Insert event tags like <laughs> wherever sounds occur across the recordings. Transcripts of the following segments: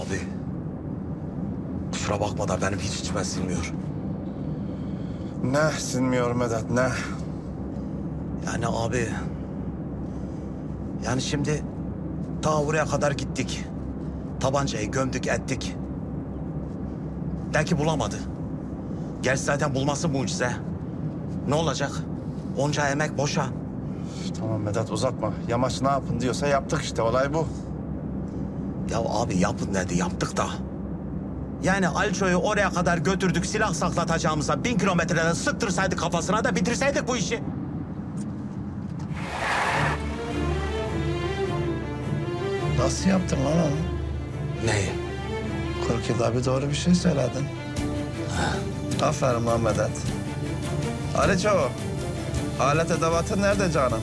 Abi. Kusura bakma da benim hiç içime sinmiyor. Ne sinmiyor Medet ne? Yani abi... Yani şimdi ta buraya kadar gittik. Tabancayı gömdük ettik. Belki bulamadı. Gerçi zaten bulması mucize. Ne olacak? Onca emek boşa. Tamam Medet uzatma. Yamaç ne yapın diyorsa yaptık işte olay bu. Ya abi yapın dedi yaptık da. Yani Alço'yu oraya kadar götürdük silah saklatacağımıza bin kilometreden sıktırsaydık kafasına da bitirseydik bu işi. Nasıl yaptın lan onu? Neyi? 40 yılda bir doğru bir şey söyledin. Aferin lan Medet. Aliço, alet edevatın nerede canım?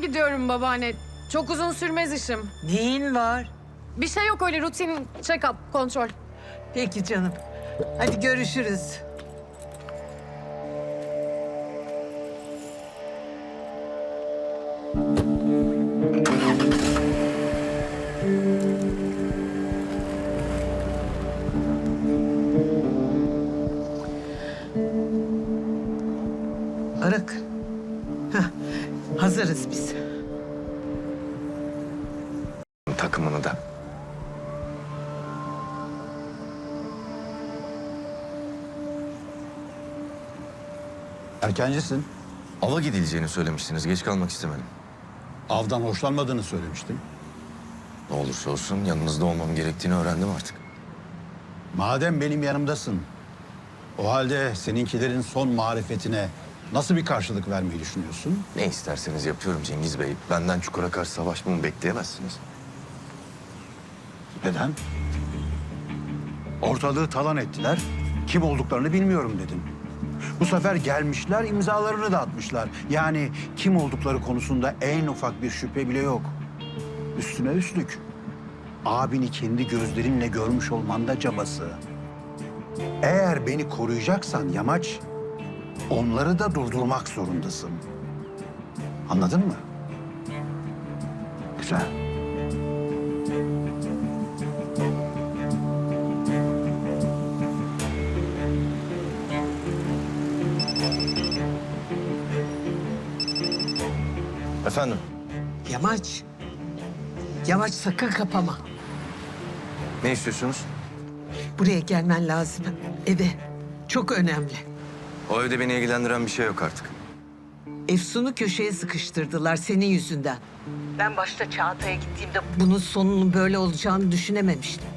Gidiyorum babaanne. Çok uzun sürmez işim. Neyin var? Bir şey yok öyle rutin check-up, kontrol. Peki canım. Hadi görüşürüz. Arık. Hah, hazırız biz. takımını da. Erkencisin. Ava gidileceğini söylemiştiniz. Geç kalmak istemedim. Avdan hoşlanmadığını söylemiştin. Ne olursa olsun yanınızda olmam gerektiğini öğrendim artık. Madem benim yanımdasın, o halde seninkilerin son marifetine nasıl bir karşılık vermeyi düşünüyorsun? Ne isterseniz yapıyorum Cengiz Bey. Benden çukura karşı savaşmamı bekleyemezsiniz. Neden? Ortalığı talan ettiler. Kim olduklarını bilmiyorum dedin. Bu sefer gelmişler, imzalarını da atmışlar. Yani kim oldukları konusunda en ufak bir şüphe bile yok. Üstüne üstlük. Abini kendi gözlerinle görmüş olman da cabası. Eğer beni koruyacaksan Yamaç, onları da durdurmak zorundasın. Anladın mı? Güzel. Efendim? Yamaç. Yamaç sakın kapama. Ne istiyorsunuz? Buraya gelmen lazım. Eve. Çok önemli. O evde beni ilgilendiren bir şey yok artık. Efsun'u köşeye sıkıştırdılar senin yüzünden. Ben başta Çağatay'a gittiğimde bunun sonunun böyle olacağını düşünememiştim.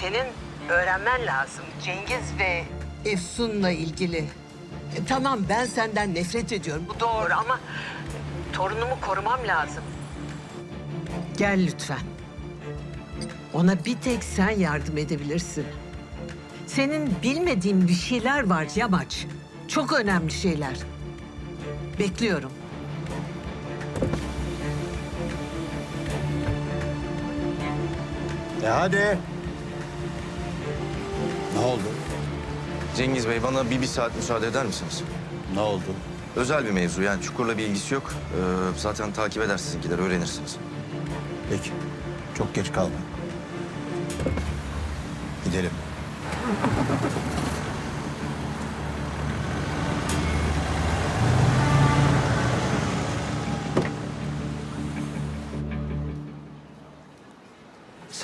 Senin öğrenmen lazım Cengiz ve Efsun'la ilgili. E, tamam ben senden nefret ediyorum bu doğru ama torunumu korumam lazım. Gel lütfen. Ona bir tek sen yardım edebilirsin. Senin bilmediğin bir şeyler var Yamaç. Çok önemli şeyler. Bekliyorum. E hadi. Ne oldu? Cengiz Bey bana bir, bir saat müsaade eder misiniz? Ne oldu? Özel bir mevzu yani Çukur'la bir ilgisi yok. Ee, zaten takip eder sizinkiler öğrenirsiniz. Peki. Çok geç kalma. Gidelim.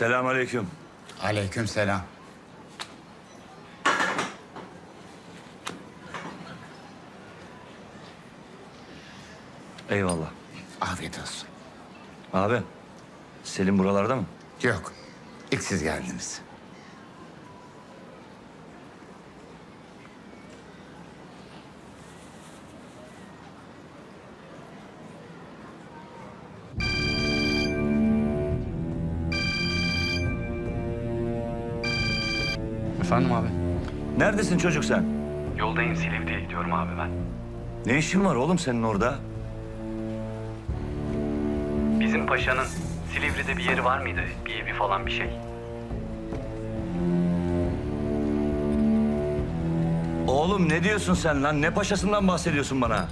Selamünaleyküm. Aleyküm selam. Eyvallah. Afiyet olsun. Abi, Selim buralarda mı? Yok. İlk siz geldiniz. Efendim abi? Neredesin çocuk sen? Yoldayım Silivri'ye gidiyorum abi ben. Ne işin var oğlum senin orada? Bizim paşanın Silivri'de bir yeri var mıydı? Bir evi falan bir şey. Oğlum ne diyorsun sen lan? Ne paşasından bahsediyorsun bana?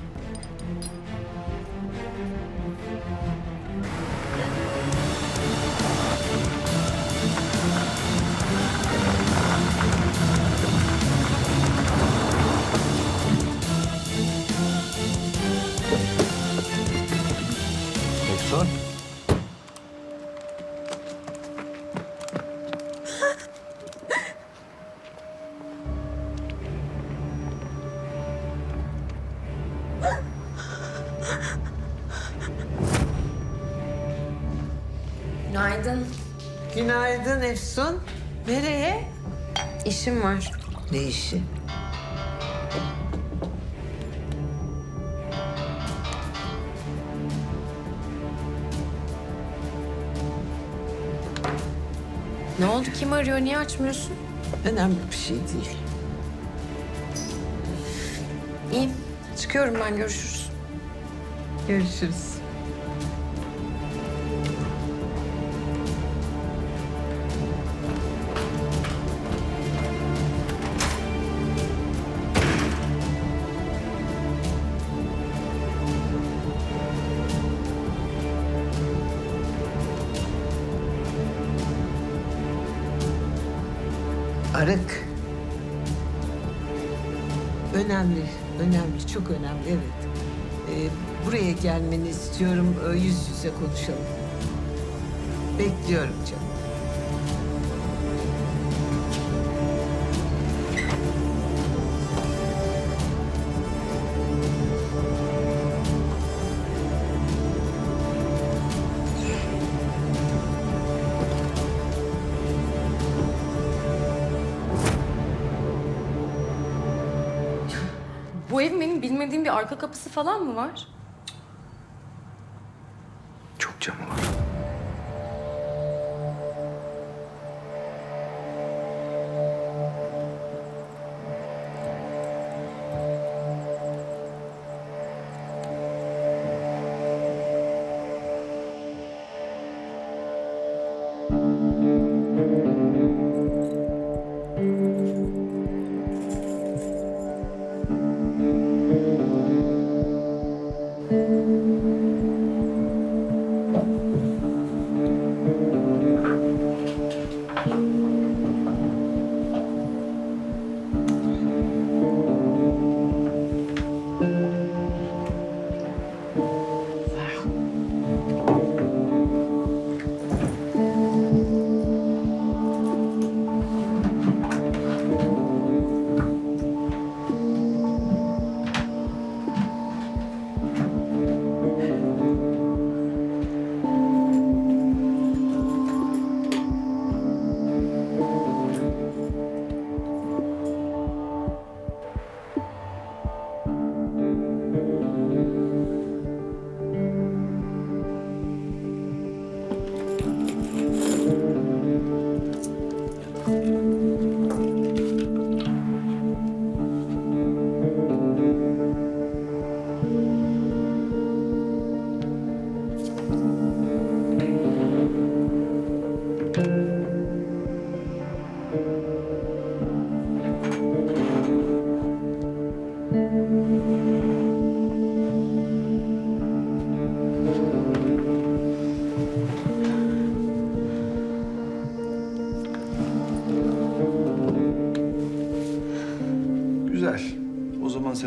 Ne işi? Ne oldu? Kim arıyor? Niye açmıyorsun? Önemli bir şey değil. İyi. Çıkıyorum ben. Görüşürüz. Görüşürüz. Arık. Önemli, önemli, çok önemli evet. Ee, buraya gelmeni istiyorum, ee, yüz yüze konuşalım. Bekliyorum canım. Bilmediğim bir arka kapısı falan mı var?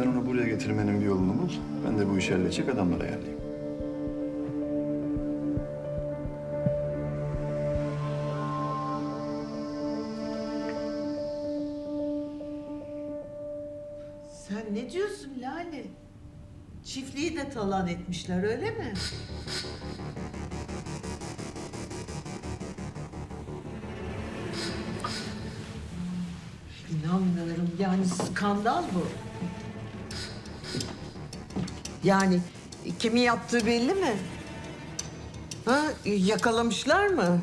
Sen onu buraya getirmenin bir yolunu bul. Ben de bu işi halledecek adamları ayarlayayım. Sen ne diyorsun Lale? Çiftliği de talan etmişler öyle mi? İnanmıyorum yani skandal bu. Yani kimi yaptığı belli mi? Ha, yakalamışlar mı?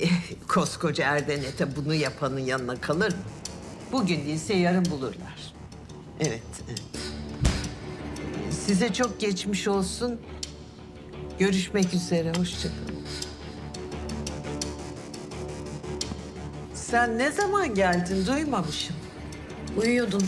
Eh, Koskoca Erdenet'e bunu yapanın yanına kalır mı? Bugün değilse yarın bulurlar. Evet, evet. Size çok geçmiş olsun. Görüşmek üzere, hoşça kalın. Sen ne zaman geldin duymamışım. Uyuyordun.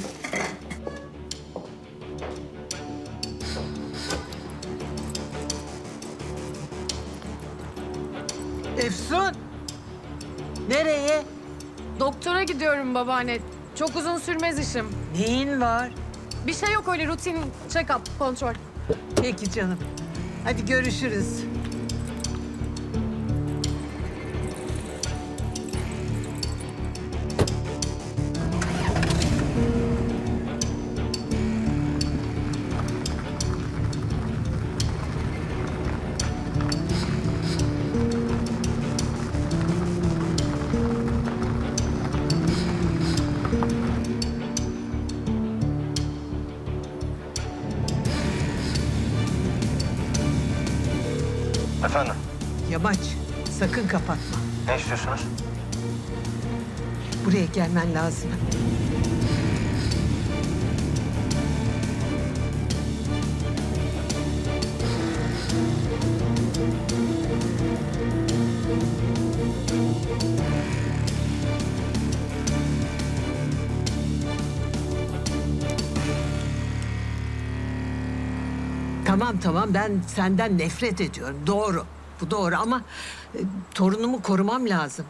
Gidiyorum babaanne. Çok uzun sürmez işim. Neyin var? Bir şey yok öyle rutin check-up, kontrol. Peki canım. Hadi görüşürüz. Sakın kapatma. Ne istiyorsunuz? Buraya gelmen lazım. Tamam tamam ben senden nefret ediyorum. Doğru. Bu doğru ama e, torunumu korumam lazım.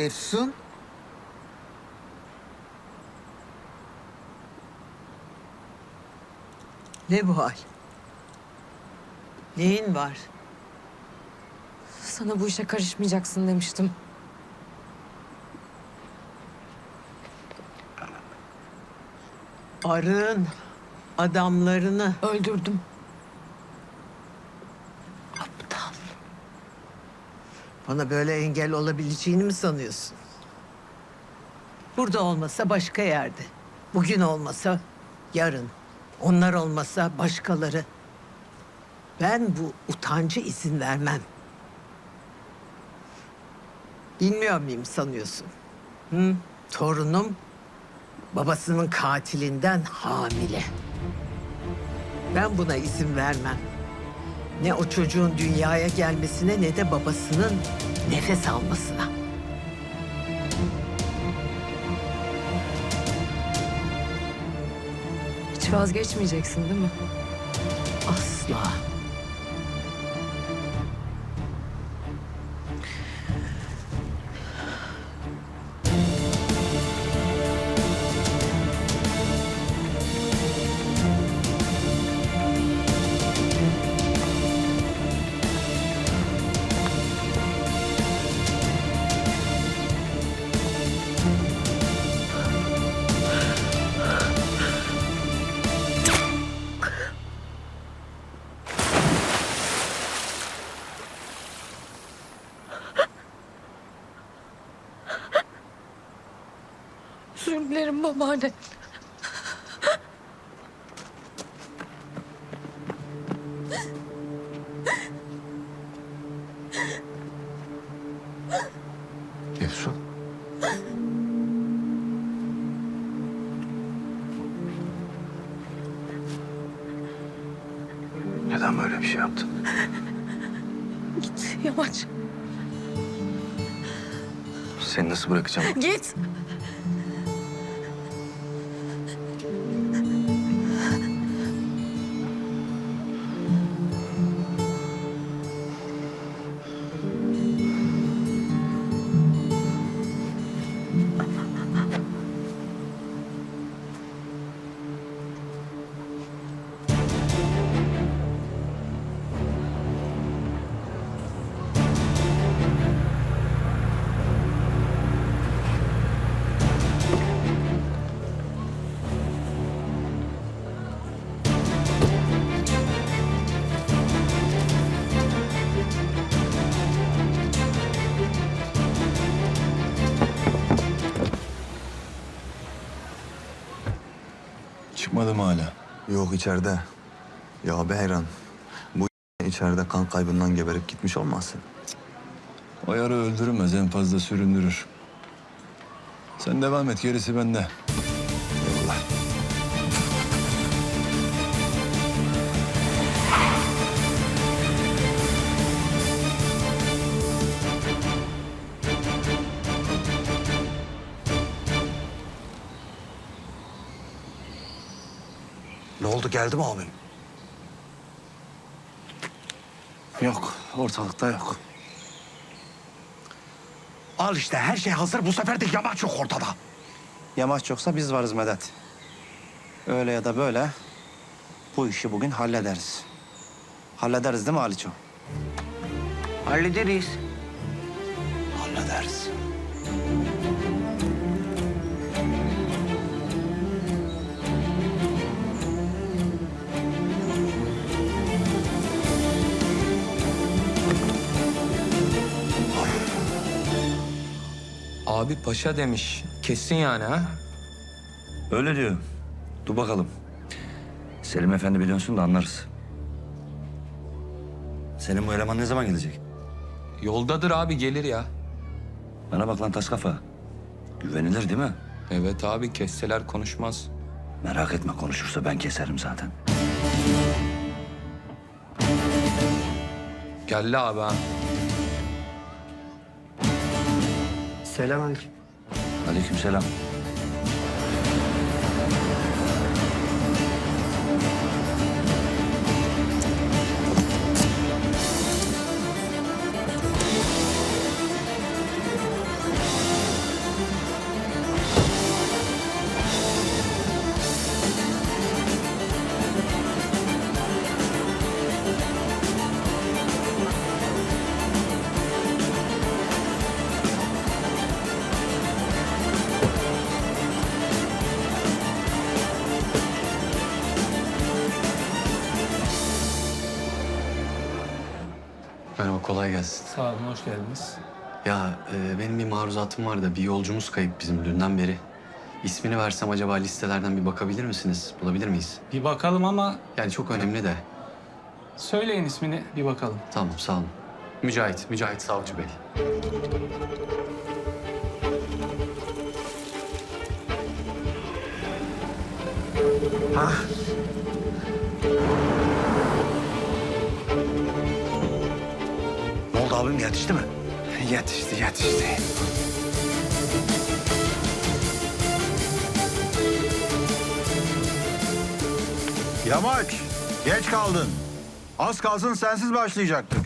Efsun? Ne bu hal? Neyin var? Sana bu işe karışmayacaksın demiştim. Arın adamlarını Öldürdüm. Bana böyle engel olabileceğini mi sanıyorsun? Burada olmasa başka yerde. Bugün olmasa yarın. Onlar olmasa başkaları. Ben bu utancı izin vermem. Bilmiyor muyum sanıyorsun? Hı? Torunum babasının katilinden hamile. Ben buna izin vermem. Ne o çocuğun dünyaya gelmesine ne de babasının nefes almasına. Hiç vazgeçmeyeceksin değil mi? Asla. Dilerim babaanne. Efsun. Neden böyle bir şey yaptın? Git yavaş. Seni nasıl bırakacağım? Git. Çıkmadı mı hala? Yok içeride. Ya Behran, bu <laughs> içeride kan kaybından geberip gitmiş olmasın? O yara öldürmez en fazla süründürür. Sen devam et gerisi bende. Oldu geldi mi abim? Yok, ortalıkta yok. Al işte her şey hazır bu sefer de yamaç yok ortada. Yamaç yoksa biz varız Medet. Öyle ya da böyle bu işi bugün hallederiz. Hallederiz değil mi Aliço? Hallederiz. Hallederiz. Abi paşa demiş. Kesin yani ha? Öyle diyor. Dur bakalım. Selim Efendi bir dönsün de anlarız. Senin bu eleman ne zaman gelecek? Yoldadır abi gelir ya. Bana bak lan tas kafa. Güvenilir değil mi? Evet abi kesseler konuşmaz. Merak etme konuşursa ben keserim zaten. Geldi abi ha. Selamünaleyküm. Aleykümselam. Kolay gelsin. Sağ olun hoş geldiniz. Ya e, benim bir maruzatım var da bir yolcumuz kayıp bizim dünden beri. İsmini versem acaba listelerden bir bakabilir misiniz? Bulabilir miyiz? Bir bakalım ama Yani çok önemli de. söyleyin ismini bir bakalım. Tamam sağ olun. Mücahit, Mücahit Savcı Bey. Abim yetişti mi? Yetişti, yetişti. Yamaç, Geç kaldın. Az kalsın sensiz başlayacaktık.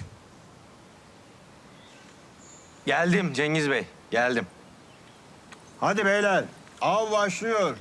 Geldim Cengiz Bey, geldim. Hadi beyler, av başlıyor.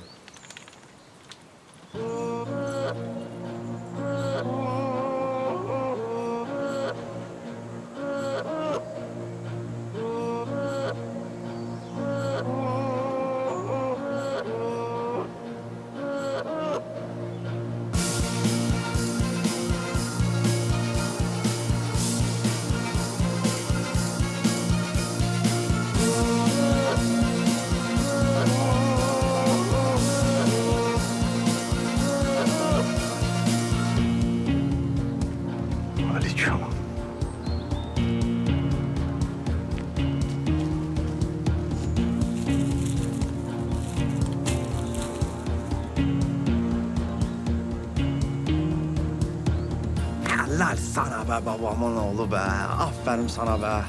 Be babamın oğlu be. Aferin sana be.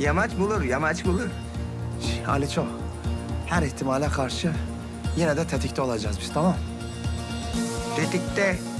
Yamaç bulur, yamaç bulur. Aliço, her ihtimale karşı yine de tetikte olacağız biz tamam Tetikte.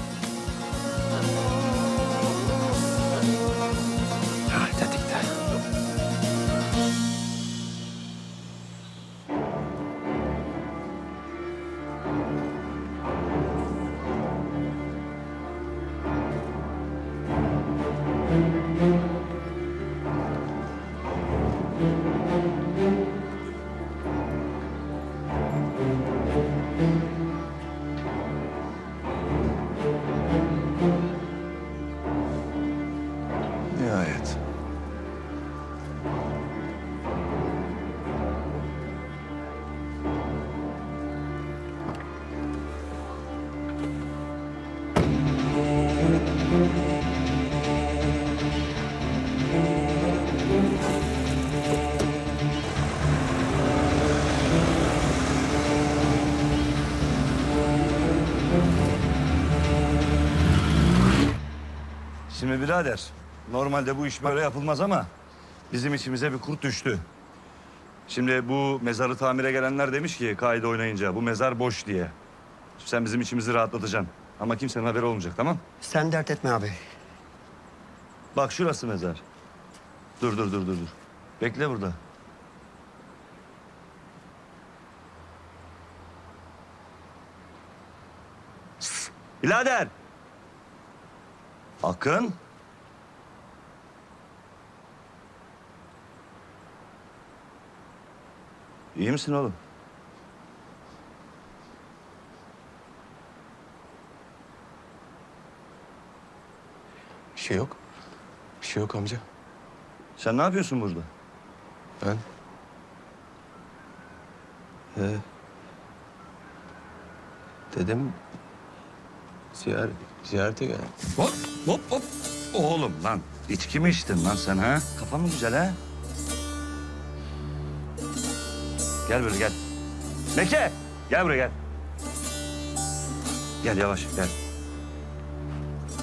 Şimdi birader, normalde bu iş böyle yapılmaz ama bizim içimize bir kurt düştü. Şimdi bu mezarı tamire gelenler demiş ki kaide oynayınca bu mezar boş diye. Sen bizim içimizi rahatlatacaksın. Ama kimsenin haberi olmayacak tamam? Sen dert etme abi. Bak şurası mezar. Dur dur dur dur dur. Bekle burada. Birader. Akın. İyi misin oğlum? Bir şey yok. Bir şey yok amca. Sen ne yapıyorsun burada? Ben... Ee, dedim ziyaret, ziyarete gel. Hop hop hop. Oğlum lan içki mi içtin lan sen ha? Kafan mı güzel ha? Gel böyle gel. Meke gel buraya gel. Gel yavaş gel.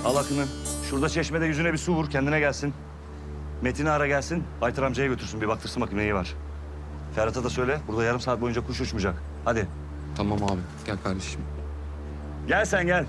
Al Akın'ı. Şurada çeşmede yüzüne bir su vur kendine gelsin. Metin'i ara gelsin. Baytar amcaya götürsün bir baktırsın bakayım neyi var. Ferhat'a da söyle burada yarım saat boyunca kuş uçmayacak. Hadi. Tamam abi, gel kardeşim. Gel sen gel.